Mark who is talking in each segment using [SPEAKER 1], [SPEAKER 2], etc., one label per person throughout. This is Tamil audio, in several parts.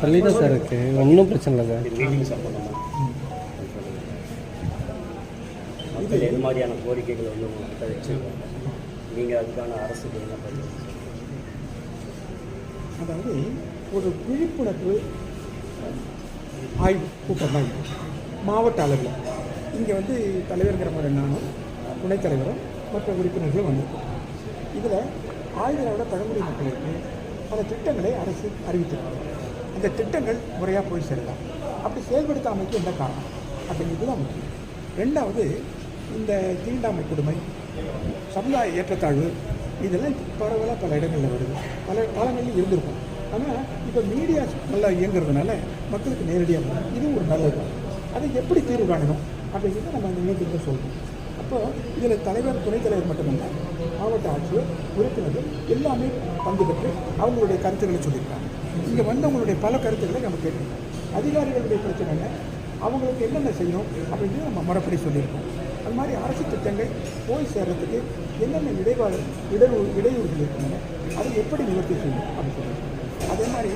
[SPEAKER 1] தள்ளி
[SPEAKER 2] தான் சார் இருக்கு. ஒன்றும் பிரச்சனை இல்லை சார்.
[SPEAKER 3] மக்கள் எது மாதிரியான கோரிக்கைகள் வந்து உங்கள்கிட்ட வச்சுருக்காங்க? நீங்கள் அதுக்கான அரசுக்கு என்ன பதில்?
[SPEAKER 4] அதாவது ஒரு விழிப்புணர்வு ஆய்வு கூட்டம் தான் மாவட்ட அளவில். இங்கே வந்து தலைவர்கிற மாதிரி நானும் துணைத் தலைவரும் மற்ற உறுப்பினர்கள் வந்திருக்கும் இதில் ஆயுதரோட பழங்குடி மக்களுக்கு பல திட்டங்களை அரசு அறிவித்திருக்கிறது. அந்த திட்டங்கள் முறையாக போய் சேரலாம் அப்படி செயல்படுத்தாமைக்கு என்ன காரணம்? அப்படிங்கிறது தான் முக்கியம். ரெண்டாவது இந்த தீண்டாமை கொடுமை சமுதாய ஏற்றத்தாழ்வு இதெல்லாம் பரவலாக பல இடங்களில் வருது. பல காலங்களில் இருந்திருக்கும். ஆனால் இப்போ மீடியா நல்லா இயங்குறதுனால மக்களுக்கு நேரடியாக வரும். இதுவும் ஒரு நல்லது. அதை எப்படி தீர்வு காணணும்? அப்படிங்கிறத நம்ம அந்த மீட்டிங்கில் சொல்கிறோம் அப்போ இதில் தலைவர் துணைத் தலைவர் மட்டுமல்ல மாவட்ட ஆட்சியர் உறுப்பினர்கள் எல்லாமே பங்கு பெற்று அவங்களுடைய கருத்துக்களை சொல்லியிருக்காங்க. இங்கே வந்தவங்களுடைய பல கருத்துக்களை நம்ம கேட்டிருக்கோம். அதிகாரிகளுடைய பிரச்சனை என்ன? அவங்களுக்கு என்னென்ன செய்யணும் அப்படின்னு நம்ம முறைப்படி சொல்லியிருக்கோம். அது மாதிரி அரசு திட்டங்கள் போய் சேர்றதுக்கு என்னென்ன இடைவாறு இடையூறு இடையூறுகள் இருக்கின்றன அதை எப்படி நிவர்த்தி செய்யணும் அப்படின்னு சொல்லியிருக்கோம். அதே மாதிரி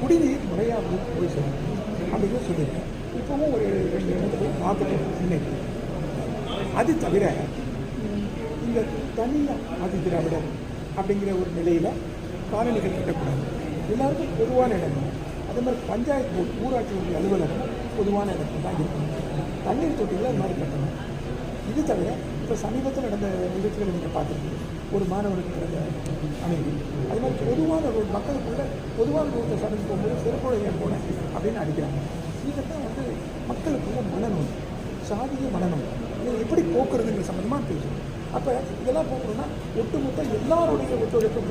[SPEAKER 4] குடிநீர் முறையாக போய் சேரணும் அப்படின்னு சொல்லியிருக்கோம். இப்போவும் ஒரு ரெண்டு இடத்துல மாற்றணும் முன்னேற்றம் அது தவிர இந்த தனியாக அது திராவிடம் அப்படிங்கிற ஒரு நிலையில் காலனிகள் கட்டக்கூடாது எல்லாருக்கும் பொதுவான இடம். அதே மாதிரி பஞ்சாயத்து போர்டு ஊராட்சி ஒன்றிய அலுவலகம் பொதுவான இடத்துல தான் இருக்கும். தண்ணீர் தொட்டிகள் அது மாதிரி கட்டணும். இது தவிர இப்போ சமீபத்தில் நடந்த நிகழ்ச்சிகளை நீங்கள் பார்த்துருக்கீங்க ஒரு மாணவருக்கு நடந்த அமைதி. அது மாதிரி பொதுவான ரோடு மக்களுக்குள்ள பொதுவான ரோட்டை சடங்கு போகும்போது சிறப்புடைய ஏன் போனேன் அப்படின்னு அடிக்கிறாங்க. இதெல்லாம் வந்து மக்களுக்குள்ள மனநோய் சாதிய மனநோய். இதை எப்படி போக்குறதுங்கிற சம்மந்தமாக பேசணும் அப்போ இதெல்லாம் போக்கணும்னா ஒட்டுமொத்த எல்லாருடைய ஒத்துழைப்பும்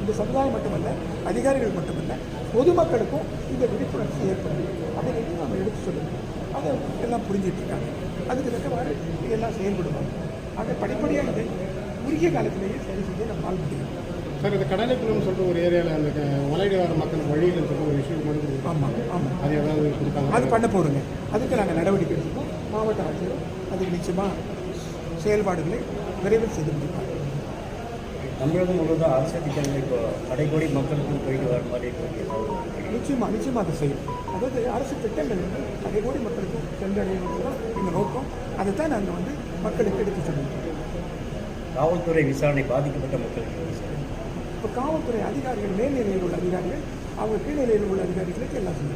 [SPEAKER 4] இந்த சமுதாயம் மட்டுமல்ல அதிகாரிகள் மட்டுமல்ல பொதுமக்களுக்கும் இந்த விழிப்புணர்ச்சி ஏற்படும். அப்படிங்கிறது நம்ம எடுத்து சொல்லணும் அதை எல்லாம் புரிஞ்சிட்டு இருக்காங்க. அதுக்கு தக்கவாறு எல்லாம் செயல்படுவாங்க ஆக படிப்படியாக இதை குறுகிய காலத்திலேயே சரி செய்ய நம்ம ஆள் முடியும்.
[SPEAKER 5] சார் இந்த கடலைக்குளம்னு சொல்லிட்டு ஒரு ஏரியாவில் அந்த வர மக்கள் வழியில் சொல்லிட்டு ஒரு இஷ்யூ கொண்டு வந்து
[SPEAKER 4] ஆமாம் ஆமாம்
[SPEAKER 5] அது ஏதாவது கொடுத்தாங்க
[SPEAKER 4] அது பண்ண போகிறோங்க அதுக்கு நாங்கள் நடவடிக்கை எடுத்துக்கோம் மாவட்ட ஆட்சியர் அதுக்கு நிச்சயமாக செயல்பாடுகளை விரைவில் செய்து முடிப்பாங்க
[SPEAKER 3] தமிழகம் முழுவதும் அரசு திட்டங்கள் இப்போ கடைக்கோடி மக்களுக்கு போயிட்டு வர மாதிரி
[SPEAKER 4] நிச்சயமாக நிச்சயமாக அதை செய்யும். அதாவது அரசு திட்டங்கள் வந்து அதை கோடி மக்களுக்கும் சென்றடைவது தான் எங்கள் நோக்கம். அதை தான் நாங்கள் வந்து மக்களுக்கு எடுத்து சொல்லுவோம்.
[SPEAKER 3] காவல்துறை விசாரணை பாதிக்கப்பட்ட மக்களுக்கு?
[SPEAKER 4] இப்போ காவல்துறை அதிகாரிகள் மேல்நிலையில் உள்ள அதிகாரிகள் அவங்க கீழ்நிலையில் உள்ள அதிகாரிகளுக்கு எல்லாம்